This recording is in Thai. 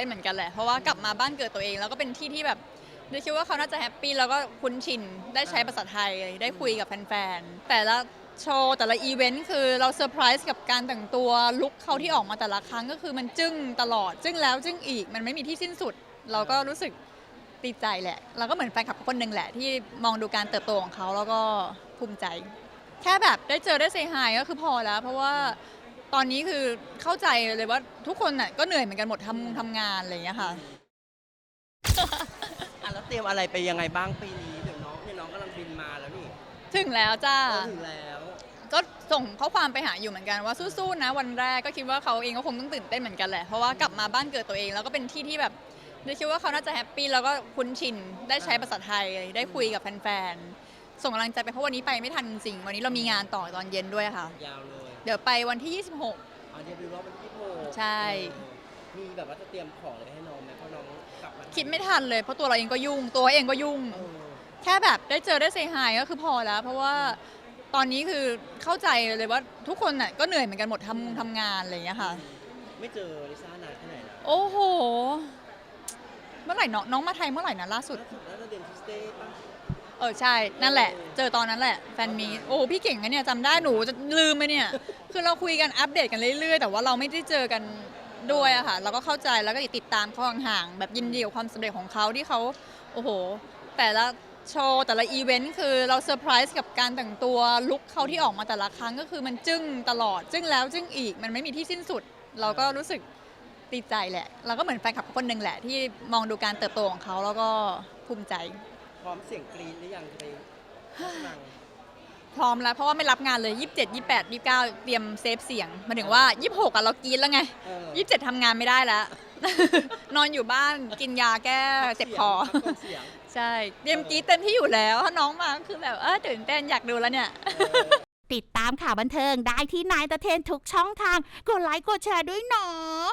ต้นเหมือนกันแหละ เพราะว่ากลับมาบ้านเกิดตัวเอง แล้วก็เป็นที่ที่แบบได้คิดว่าเขาน่าจะแฮปปี้แล้วก็คุ้นชิน ได้ใช้ภาษาไทย ได้คุยกับแฟนๆ แต่ละโชว์แต่ละอีเวนต์คือเราเซอร์ไพรส์กับการแต่งตัวลุคเขาที่ออกมาแต่ละครั้งก็คือมันจึ้งตลอด จึ้งแล้วจึ้งอีกมันไม่มีที่สิ้นสุด เราก็รู้สึกดีใจแหละ เราก็เหมือนแฟนคลับคนหนึ่งแหละ ที่มองดูการเติบโตของเขาแล้วก็ภูมิใจ แค่แบบได้เจอได้เซฮายก็คือพอแล้ว เพราะว่า ตอนนี้คือเข้าใจเลยว่าทุกคนน่ะก็เหนื่อยเหมือนกันหมดทำทำงานอะไรอย่างเงี้ยค่ะ อะแล้วเตรียมอะไรไปยังไงบ้างปีนี้เดี๋ยวน้องเนี่ยน้องกำลังบินมาแล้วนี่ถึงแล้วจ้า เออถึงแล้ว ก็ส่งข้อความไปหาอยู่เหมือนกันว่าสู้ๆนะวันแรกก็คิดว่าเขาเองก็คงต้องตื่นเต้นเหมือนกันแหละ เพราะว่ากลับมาบ้านเกิดตัวเองแล้วก็เป็นที่ที่แบบได้คิดว่าเขาน่าจะแฮปปี้แล้วก็คุ้นชินได้ใช้ภาษาไทยได้คุยกับแฟนๆส่งกำลังใจไปเพราะวันนี้ไปไม่ทันจริงๆวันนี้เรามีงานต่อตอนเย็นด้วยค่ะ ยาวเลย เดี๋ยวไปวันที่อ๋อเดี๋ยวดูรอบวันที่โหกใช่เออมีแบบว่าจะเตรียมของอะไรให้น้องไหมเพราะน้องกลับมา26คิดไม่ทันเลยเพราะตัวเราเองก็ยุ่ง ตัวเองก็ยุ่ง เออแค่แบบได้เจอได้เซฮายก็คือพอแล้ว เพราะว่าตอนนี้คือเข้าใจเลยว่าทุกคนน่ะก็เหนื่อยเหมือนกันหมดทำทำงานอะไรอย่างเงี้ยค่ะ ไม่เจอลิซ่านานแค่ไหนนะโอ้โห เมื่อไหร่น้องน้องมาไทยเมื่อไหร่นะล่าสุด ล่าสุดน่าจะเดือนทิสเต้ป่ะ เออใช่นั่นแหละ เจอตอนนั้นแหละแฟนมีตโอ้พี่เก่งนะเนี่ยจำได้หนูจะลืมไหมเนี่ย คือเราคุยกันอัปเดตกันเรื่อยๆ แต่ว่าเราไม่ได้เจอกันด้วยอะค่ะ เราก็เข้าใจแล้วก็ติดตามเขาห่างๆแบบยินดีกับความสำเร็จของเขาที่เขาโอ้โห แต่ละโชว์แต่ละอีเวนต์คือเราเซอร์ไพรส์กับการแต่งตัวลุคเขาที่ออกมาแต่ละครั้งก็คือมันจึ้งตลอด จึ้งแล้วจึ้งอีกมันไม่มีที่สิ้นสุด เราก็รู้สึกดีใจแหละ เราก็เหมือนแฟนคลับคนหนึ่งแหละที่มองดูการเติบโตของเขาแล้วก็ภูมิใจ พร้อมเสียงกรี๊ดหรือยังเพลงฟังพร้อมแล้ว เพราะว่าไม่รับงานเลย 27 28 29 เตรียมเซฟเสียงหมายถึงว่า 26อะเรากรีดแล้วไง เออ27ทำงานไม่ได้แล้ว นอนอยู่บ้านกินยาแก้เจ็บคอ พักก่นเสียงใช่เตรียมกรีดเต็มที่อยู่แล้วถ้าน้องมาคือแบบเออตื่นเต้นอยากดูแล้วเนี่ยเออติดตามข่าวบันเทิงได้ที่นายตะเทนทุกช่องทาง กดไลค์กดแชร์ด้วยเนาะ